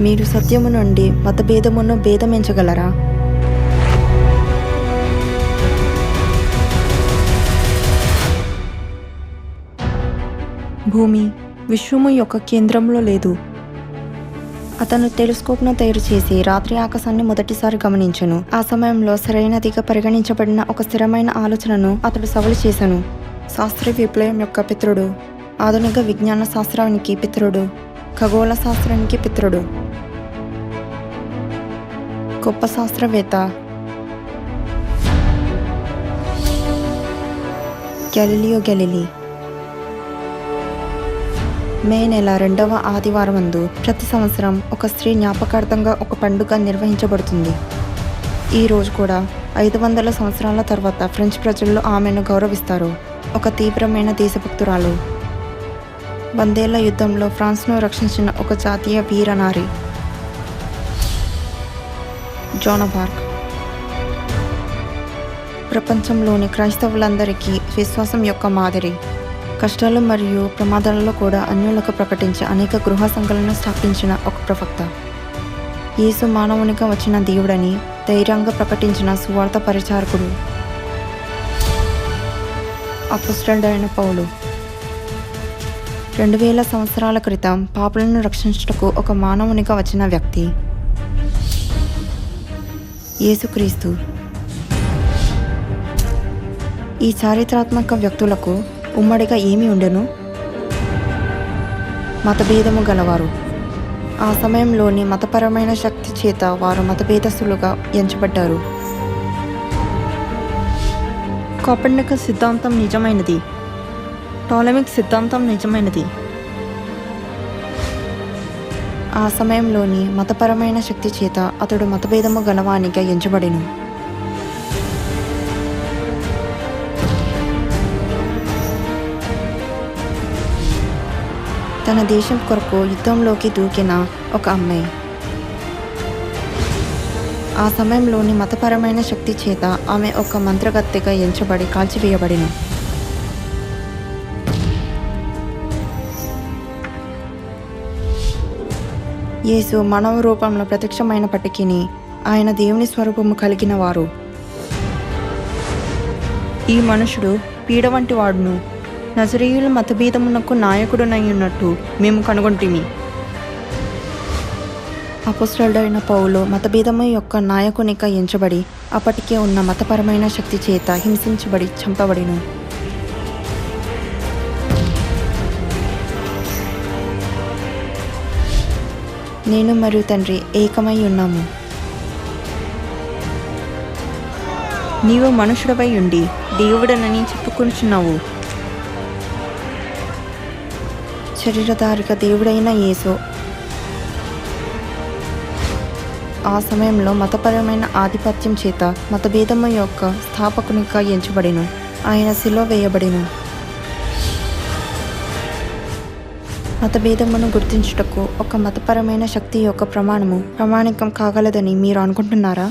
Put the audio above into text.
మీరు సత్యము నుండి మతభేదమును భేదమించగలరా? భూమి విశ్వము యొక్క కేంద్రంలో లేదు. అతను టెలిస్కోప్ను తయారు చేసి రాత్రి ఆకాశాన్ని మొదటిసారి గమనించను. ఆ సమయంలో సరైనదిగా పరిగణించబడిన ఒక స్థిరమైన ఆలోచనను అతడు సవాలు చేశాను. శాస్త్రీయ విప్లవం యొక్క పితృడు ఆధునిక విజ్ఞాన శాస్త్రానికి పితృడు ఖగోళ శాస్త్రానికి పితృడు గొప్ప శాస్త్రవేత్త. గెలిలియో గెలిలీ. మే నెల రెండవ ఆదివారం అందు ప్రతి సంవత్సరం ఒక స్త్రీ జ్ఞాపకార్థంగా ఒక పండుగ నిర్వహించబడుతుంది. ఈ రోజు కూడా ఐదు వందల సంవత్సరాల తర్వాత ఫ్రెంచ్ ప్రజల్లో ఆమెను గౌరవిస్తారు. ఒక తీవ్రమైన దేశభక్తురాలు. వందేళ్ళ యుద్ధంలో ఫ్రాన్స్ను రక్షించిన ఒక జాతీయ వీరనారి జోనబార్క్ ప్రపంచంలోని క్రైస్తవులందరికీ విశ్వాసం యొక్క మాదిరి. కష్టాలు మరియు ప్రమాదాలలో కూడా అన్యులకు ప్రకటించి అనేక గృహ సంఘాలను స్థాపించిన ఒక ప్రవక్త. యేసు మానవునిగా వచ్చిన దేవుడని ధైర్యంగా ప్రకటించిన సువార్త పరిచారకుడు. అపుస్టల్డైన పౌలు. రెండు వేల సంవత్సరాల క్రితం పాపులను రక్షించుటకు ఒక మానవునిగా వచ్చిన వ్యక్తి. యేసుక్రీస్తు. ఈ చారిత్రాత్మక వ్యక్తులకు ఉమ్మడిగా ఏమి ఉండెను? మతభేదము గలవారు. ఆ సమయంలోని మతపరమైన శక్తి చేత వారు మతభేదస్తులుగా ఎంచబడ్డారు. కోపర్నిక సిద్ధాంతం నిజమైనది. టోలమిక్ సిద్ధాంతం నిజమైనది. ఆ సమయంలోని మతపరమైన శక్తి చేత అతడు మతభేదము గలవానిగా ఎంచబడిను. తన దేశం కొరకు యుద్ధంలోకి దూకిన ఒక అమ్మాయి. ఆ సమయంలోని మతపరమైన శక్తి చేత ఆమె ఒక మంత్రగత్తెగా ఎంచబడి కాల్చివేయబడిను. యేసు మానవ రూపంలో ప్రత్యక్షమైనప్పటికీ ఆయన దేవుని స్వరూపము కలిగిన వారు ఈ మనుషుడు పీడ వంటి వాడును నజరీయుల మతభేదమునకు నాయకుడునయ్యున్నట్టు మేము కనుగొంటిమి. అపుస్టలుడైన పౌలు మతభేదము యొక్క నాయకునిగా ఎంచబడి అప్పటికే ఉన్న మతపరమైన శక్తి చేత హింసించబడి చంపబడిను. నేను మరియు తండ్రి ఏకమై ఉన్నాము. నీవు మనుషుడపై ఉండి దేవుడనని చెప్పుకొనుచున్నావు. శరీరధారిక దేవుడైన యేసు. ఆ సమయంలో మతపరమైన ఆధిపత్యం చేత మతభేదము యొక్క స్థాపకునిగా ఎంచబడిను. ఆయన శిలో వేయబడిను. మతభేదమును గుర్తించుటకు ఒక మతపరమైన శక్తి యొక్క ప్రమాణము ప్రామాణికం కాగలదని మీరు అనుకుంటున్నారా?